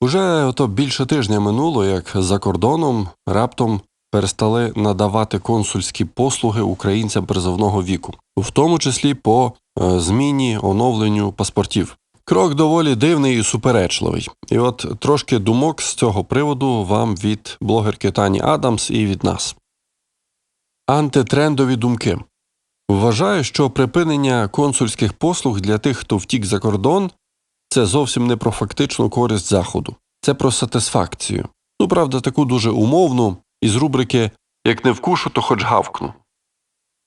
Уже ото більше тижня минуло, як за кордоном раптом перестали надавати консульські послуги українцям призовного віку, в тому числі по е, зміні оновленню паспортів. Крок доволі дивний і суперечливий. І от трошки думок з цього приводу вам від блогерки Тані Адамс і від нас. Антитрендові думки. Вважаю, що припинення консульських послуг для тих, хто втік за кордон, це зовсім не про фактичну користь заходу, це про сатисфакцію. Ну, правда, таку дуже умовну, із рубрики Як не вкушу, то хоч гавкну.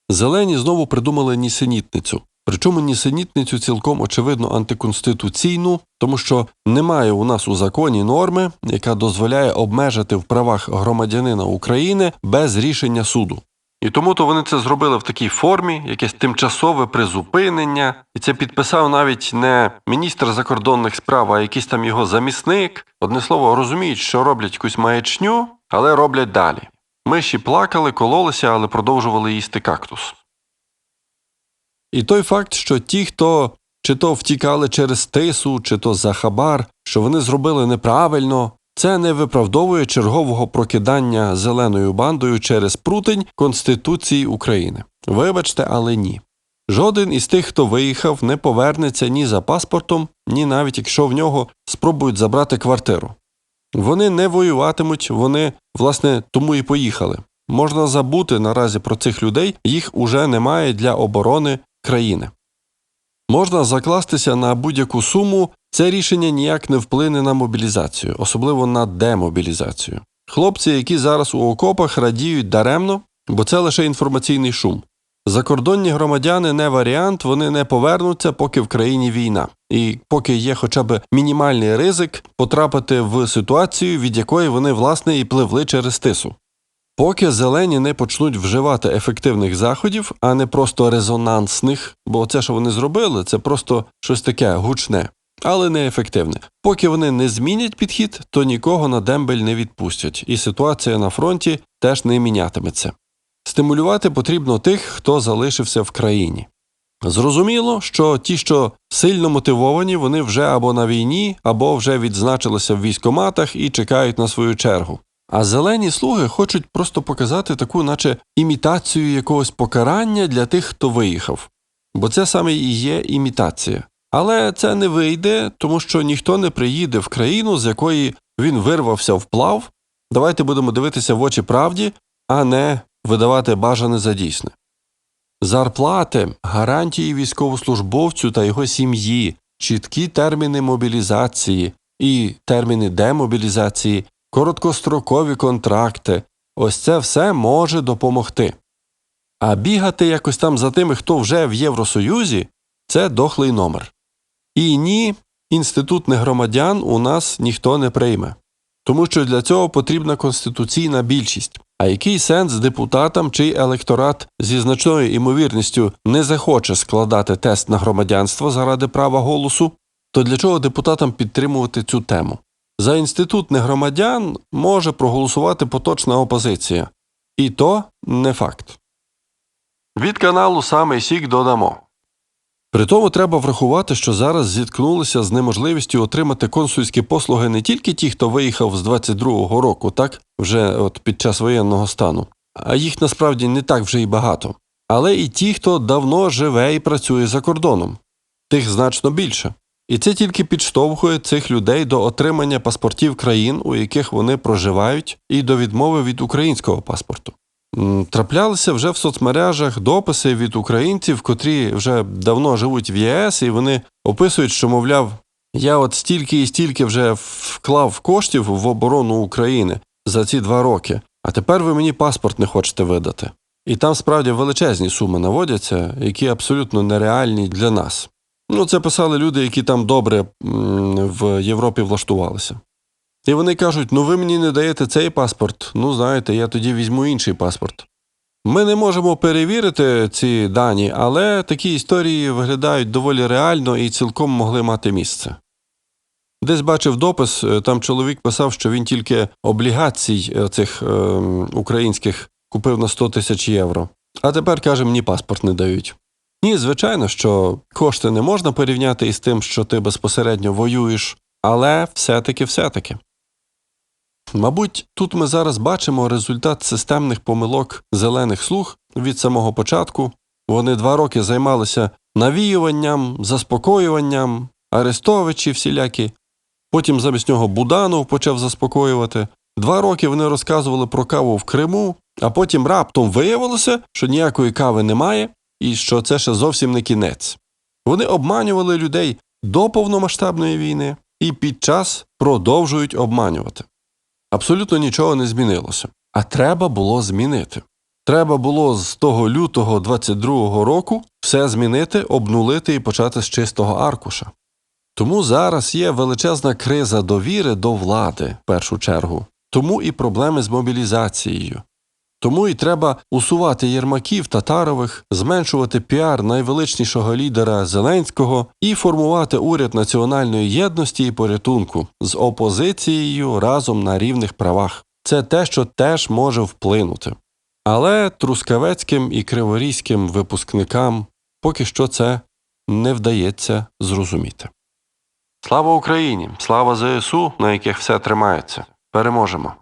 Зелені знову придумали нісенітницю. Причому нісенітницю цілком очевидно антиконституційну, тому що немає у нас у законі норми, яка дозволяє обмежити в правах громадянина України без рішення суду. І тому то вони це зробили в такій формі, якесь тимчасове призупинення, і це підписав навіть не міністр закордонних справ, а якийсь там його замісник. Одне слово, розуміють, що роблять якусь маячню, але роблять далі. Миші плакали, кололися, але продовжували їсти кактус. І той факт, що ті, хто чи то втікали через тису, чи то за хабар, що вони зробили неправильно, це не виправдовує чергового прокидання зеленою бандою через прутень Конституції України. Вибачте, але ні. Жоден із тих, хто виїхав, не повернеться ні за паспортом, ні навіть якщо в нього спробують забрати квартиру. Вони не воюватимуть, вони, власне, тому і поїхали. Можна забути наразі про цих людей, їх уже немає для оборони країни. Можна закластися на будь-яку суму, це рішення ніяк не вплине на мобілізацію, особливо на демобілізацію. Хлопці, які зараз у окопах радіють даремно, бо це лише інформаційний шум. Закордонні громадяни не варіант, вони не повернуться, поки в країні війна, і поки є хоча б мінімальний ризик потрапити в ситуацію, від якої вони власне і пливли через тису. Поки зелені не почнуть вживати ефективних заходів, а не просто резонансних, бо це, що вони зробили, це просто щось таке гучне, але не ефективне. Поки вони не змінять підхід, то нікого на дембель не відпустять, і ситуація на фронті теж не мінятиметься. Стимулювати потрібно тих, хто залишився в країні. Зрозуміло, що ті, що сильно мотивовані, вони вже або на війні, або вже відзначилися в військоматах і чекають на свою чергу. А зелені слуги хочуть просто показати таку, наче імітацію якогось покарання для тих, хто виїхав. Бо це саме і є імітація. Але це не вийде, тому що ніхто не приїде в країну, з якої він вирвався вплав. Давайте будемо дивитися в очі правді, а не видавати бажане за дійсне. Зарплати, гарантії військовослужбовцю та його сім'ї, чіткі терміни мобілізації і терміни демобілізації, короткострокові контракти ось це все може допомогти. А бігати якось там за тими, хто вже в Євросоюзі, це дохлий номер. І ні, інститут негромадян у нас ніхто не прийме, тому що для цього потрібна конституційна більшість. А який сенс депутатам, чий електорат зі значною імовірністю не захоче складати тест на громадянство заради права голосу, то для чого депутатам підтримувати цю тему? За інститут негромадян може проголосувати поточна опозиція, і то не факт. Від каналу Самий Сік додамо. При тому треба врахувати, що зараз зіткнулися з неможливістю отримати консульські послуги не тільки ті, хто виїхав з 22-го року, так вже от під час воєнного стану, а їх насправді не так вже й багато, але і ті, хто давно живе і працює за кордоном, тих значно більше. І це тільки підштовхує цих людей до отримання паспортів країн, у яких вони проживають, і до відмови від українського паспорту. Траплялися вже в соцмережах дописи від українців, котрі вже давно живуть в ЄС, і вони описують, що, мовляв, я от стільки і стільки вже вклав коштів в оборону України за ці два роки, а тепер ви мені паспорт не хочете видати. І там справді величезні суми наводяться, які абсолютно нереальні для нас. Ну, це писали люди, які там добре в Європі влаштувалися. І вони кажуть: ну ви мені не даєте цей паспорт, ну знаєте, я тоді візьму інший паспорт. Ми не можемо перевірити ці дані, але такі історії виглядають доволі реально і цілком могли мати місце. Десь бачив допис, е, там чоловік писав, що він тільки облігацій е, цих е, українських купив на 100 тисяч євро. А тепер каже, мені паспорт не дають. Ні, звичайно, що кошти не можна порівняти із тим, що ти безпосередньо воюєш Але все-таки, все-таки. Мабуть, тут ми зараз бачимо результат системних помилок зелених слуг від самого початку. Вони два роки займалися навіюванням, заспокоюванням, арестовичі всілякі. Потім замість нього Буданов почав заспокоювати. Два роки вони розказували про каву в Криму, а потім раптом виявилося, що ніякої кави немає і що це ще зовсім не кінець. Вони обманювали людей до повномасштабної війни і під час продовжують обманювати. Абсолютно нічого не змінилося. А треба було змінити. Треба було з того лютого 22-го року все змінити, обнулити і почати з чистого аркуша. Тому зараз є величезна криза довіри до влади, в першу чергу. Тому і проблеми з мобілізацією. Тому і треба усувати Єрмаків, Татарових, зменшувати піар найвеличнішого лідера Зеленського і формувати уряд національної єдності і порятунку з опозицією разом на рівних правах. Це те, що теж може вплинути. Але трускавецьким і криворізьким випускникам поки що це не вдається зрозуміти. Слава Україні! Слава ЗСУ, на яких все тримається. Переможемо!